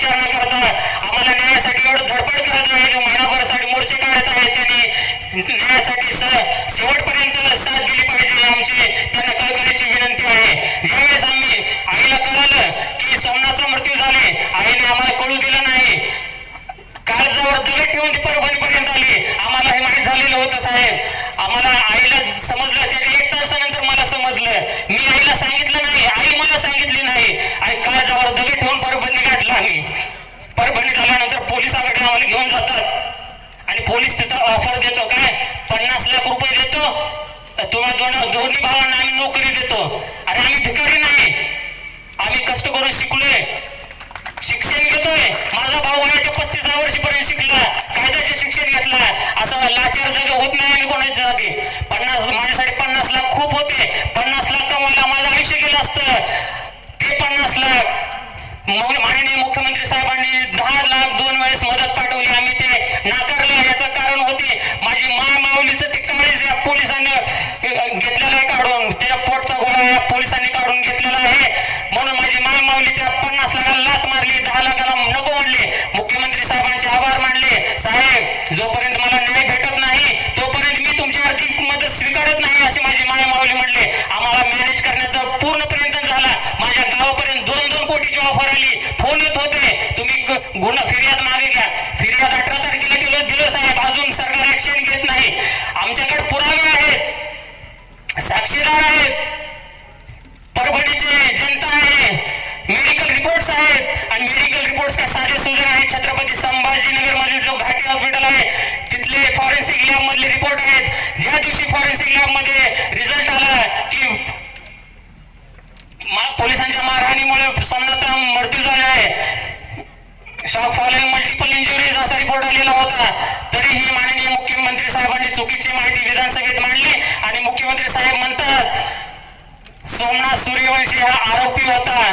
विचार न करता आम्हाला न्यायासाठी एवढं धडपड करत आहे. मानाभरासाठी मोर्चे काढत आहेत त्यांनी न्यायासाठी शेवटपर्यंत साथ दिली पाहिजे आमची त्यांना कळकळीची विनंती आहे. ज्यावेळेस आम्ही आईला कळालं की सोमनाथचा मृत्यू झाले आईने आम्हाला कळू दिलं नाही. काळजावर दगड ठेवून ती परभणीपर्यंत आली. आम्हाला हे माहीत झालेलं होतं साहेब. आम्हाला आईला समजलं त्याच्या एक तासानंतर मला समजलं. मी आईला सांगितलं नाही आई मला सांगितली नाही. आई जवळ परभणी झाल्यानंतर पोलीस आम्हाला घेऊन जातात. आणि पोलीस तिथं ऑफर देतो. काय? पन्नास लाख रुपये देतो. तुम्हा दोन दोन्ही भावांना आम्ही नोकरी देतो. अरे आम्ही भिकारी नाही. आम्ही कष्ट करून शिकलोय. शिक्षण घेतोय. माझा भाऊ वयाच्या पस्तीस वर्षीपर्यंत शिकला. कायद्याचे शिक्षण घेतला. असं लाचार जागे होत नाही आम्ही कोणाच्यासाठी पन्नास माझ्यासाठी पन्नास लाख खूप होते. पन्नास लाख कमवला माझं आयुष्य गेलं असतं. ते पन्नास लाख माननीय मुख्यमंत्री साहेबांनी दहा लाख दोन वेळेस मदत पाठवली. आम्ही ते नाकारलं. याचं कारण होते माझी माय माऊलीचं ते काळीच या पोलिसांनी घेतलेलं आहे काढून. त्याच्या पोटचा गोळा या पोलिसांनी काढून घेतलेला आहे. म्हणून माझी माय माऊली त्या पन्नास लाखाला लात मारली दहा लाखाला नको म्हणले. मुख्यमंत्री साहेबांचे आभार मानले. साहेब जोपर्यंत मला न्याय भेटत नाही तोपर्यंत मी तुमची आर्थिक मदत स्वीकारत नाही असे माझी माय माऊली म्हणले. आम्हाला मॅनेज करण्याचा पूर्ण प्रयत्न झाला. माझ्या गावापर्यंत दोन कोटीची ऑफर आली? फोन येत होते. तुम्ही गुन्हा फिर्याद मागे घ्या. फिर्याद अठरा तारखेला केलं दिलं साहेब. अजून सरकार ऍक्शन घेत नाही. आमच्याकडे पुरावे आहेत. साक्षीदार आहेत. परभणीचे जनता आहे. मेडिकल रिपोर्ट्स आहेत. आणि मेडिकल रिपोर्ट्स काय साधे सुजन आहेत? छत्रपती संभाजीनगर मधील जो घाटी हॉस्पिटल आहे तिथले फॉरेन्सिक लॅब मधले रिपोर्ट आहेत. ज्या दिवशी फॉरेन्सिक लॅबमध्ये रिझल्ट आला की मा- पोलिसांच्या मारहाणीमुळे सोमनाथ मृत्यू झाले आहे. शॉक फॉलोइंग मल्टिपल इंजुरीज असा रिपोर्ट आलेला होता. तरीही माननीय मुख्यमंत्री साहेबांनी चुकीची माहिती विधानसभेत मांडली आणि मुख्यमंत्री साहेब म्हणतात सोमनाथ सूर्यवंशी हा आरोपी होता.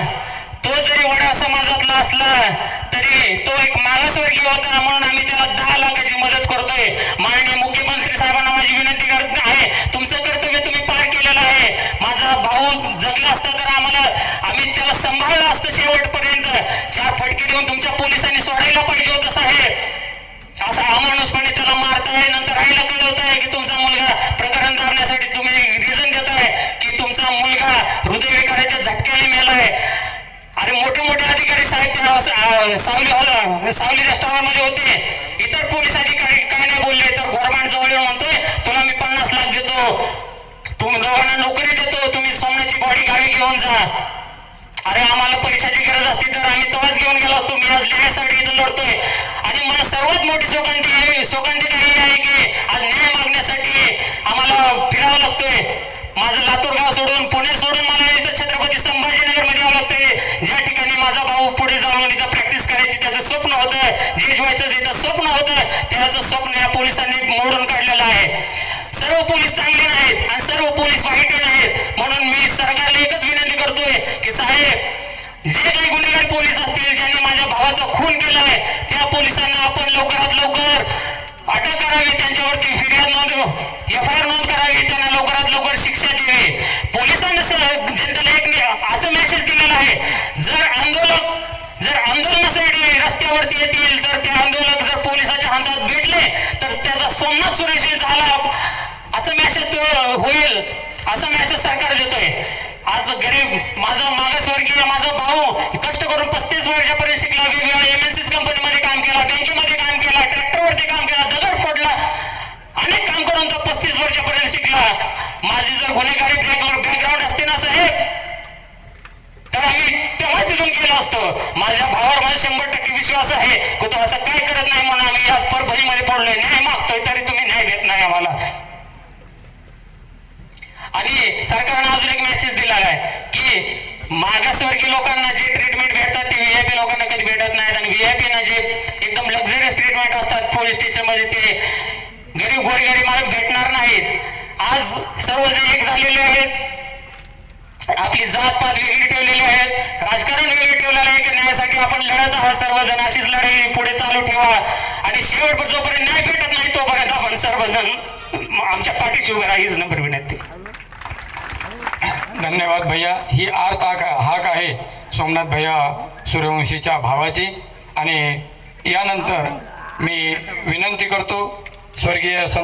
तो जरी वडा समाजातला असला तरी तो एक मागासवर्गीय होता म्हणून आम्ही त्याला दहा लाखाची मदत करतोय. माननीय मुख्यमंत्री साहेबांना माझी विनंती करत आहे तुमचं कर्तव्य तुम्ही पार केलेलं आहे माझा भाऊ जगला असता तर आम्हाला आम्ही त्याला सांभाळलं असतं शेवटपर्यंत. चार फटके देऊन तुमच्या पोलिसांनी सोडायला पाहिजे होतं साहेब. असा अमानुषपणे त्याला मारताय नंतर आईला आहे की तुमचा मुलगा प्रकरण दाबण्यासाठी तुम्ही रिझन देताय की तुमचा मुलगा हृदयविकाराच्या झटक्याने मेलाय. अरे मोठे मोठे अधिकारी साहेब त्या सावली हॉल सावली रेस्टॉरंटमध्ये होते. इतर पोलीस अधिकारी काय नाही बोलले तर गव्हर्नमेंट जवळ येऊन म्हणतोय तुला मी पन्नास लाख देतो. तुम्ही दोघांना नोकरी देतो बॉडी गावी घेऊन जा. अरे आम्हाला पैशाची गरज असती तर आम्ही तेव्हाच घेऊन गेलो असतो. मी आज न्यायासाठी इथं लढतोय. आणि मला सर्वात मोठी शोकांती आहे. शोकांती ही आहे की आज न्याय मागण्यासाठी आम्हाला फिरावं लागतोय. माझं लातूर गाव सोडून पुणे सोडून मला इथं छत्रपती संभाजीनगरमध्ये यावं लागतंय. ज्या ठिकाणी माझा भाऊ पुढे जाऊन इथं प्रॅक्टिस करायची त्याचं स्वप्न होतं. जे व्हायचं तिथं स्वप्न होतं. त्याचं स्वप्न या पोलिसांनी मोडून काढलेलं आहे. सर्व पोलीस चांगले नाहीत आणि सर्व पोलीस वाईट नाहीत. म्हणून मी सरकारला एकच विनंती करतोय की साहेब जे काही गुन्हेगार पोलीस असतील ज्यांनी माझ्या भावाचा खून केलाय त्या पोलिसांना आपण लवकरात लवकर अटक करावी त्यांच्यावरती फिर्याद नोंद एफ आय आर नोंद करावी त्यांना लवकरात लवकर शिक्षा द्यावी. पोलिसांना जनतेला एक असं मेसेज दिलेला आहे जर आंदोलक जर आंदोलनासाठी रस्त्यावरती येतील तर ते आंदोलक जर पोलिसाच्या हातात भेटले तर त्याचा सोमनाथ सुरेश होईल असं मेसेज सरकार देतोय. आज गरीब माझा मागासवर्गीय माझा भाऊ कष्ट करून पस्तीस वर्षापर्यंत शिकला वेगवेगळ्या एमएनसीज कंपनीमध्ये काम केला बँकेमध्ये काम केला ट्रॅक्टरवरती काम केला दगड फोडला. अनेक काम करून तो पस्तीस वर्षापर्यंत शिकला. माझी जर गुन्हेगारी बॅकग्राऊंड असते ना साहेब तर आम्ही तेव्हाच इथून गेलो असतो. माझ्या भावावर माझा शंभर टक्के विश्वास आहे. की तो असं काय करत नाही म्हणून आम्ही आज परभणीमध्ये पडलोय. न्याय मागतोय तरी तुम्ही न्याय देत नाही आम्हाला. आणि सरकारनं अजून एक मेसेज दिलेला आहे की मागासवर्गीय लोकांना जे ट्रीटमेंट भेटतात ते व्हीआयपी लोकांना कधी भेटत नाहीत. आणि व्हीआयपीना जे एकदम लक्झरियस ट्रीटमेंट असतात पोलीस स्टेशनमध्ये ते गरीब गोरगरीब मार्ग भेटणार नाहीत. आज सर्वजण एक झालेले आहेत. आपली जात पात वेगळी ठेवलेली आहेत राजकारण वेगळी ठेवलेलं आहे की न्यायासाठी आपण लढत आहात. सर्वजण अशीच लढाई पुढे चालू ठेवा. आणि शेवट जोपर्यंत न्याय भेटत नाही तोपर्यंत आपण सर्वजण आमच्या पाठीशी उभे राहीच नंबर विनंती. धन्यवाद भैया. ही आर ताक हाक आहे सोमनाथ भैया सूर्यवंशीच्या भावाची. आणि यानंतर मी विनंती करतो स्वर्गीय संत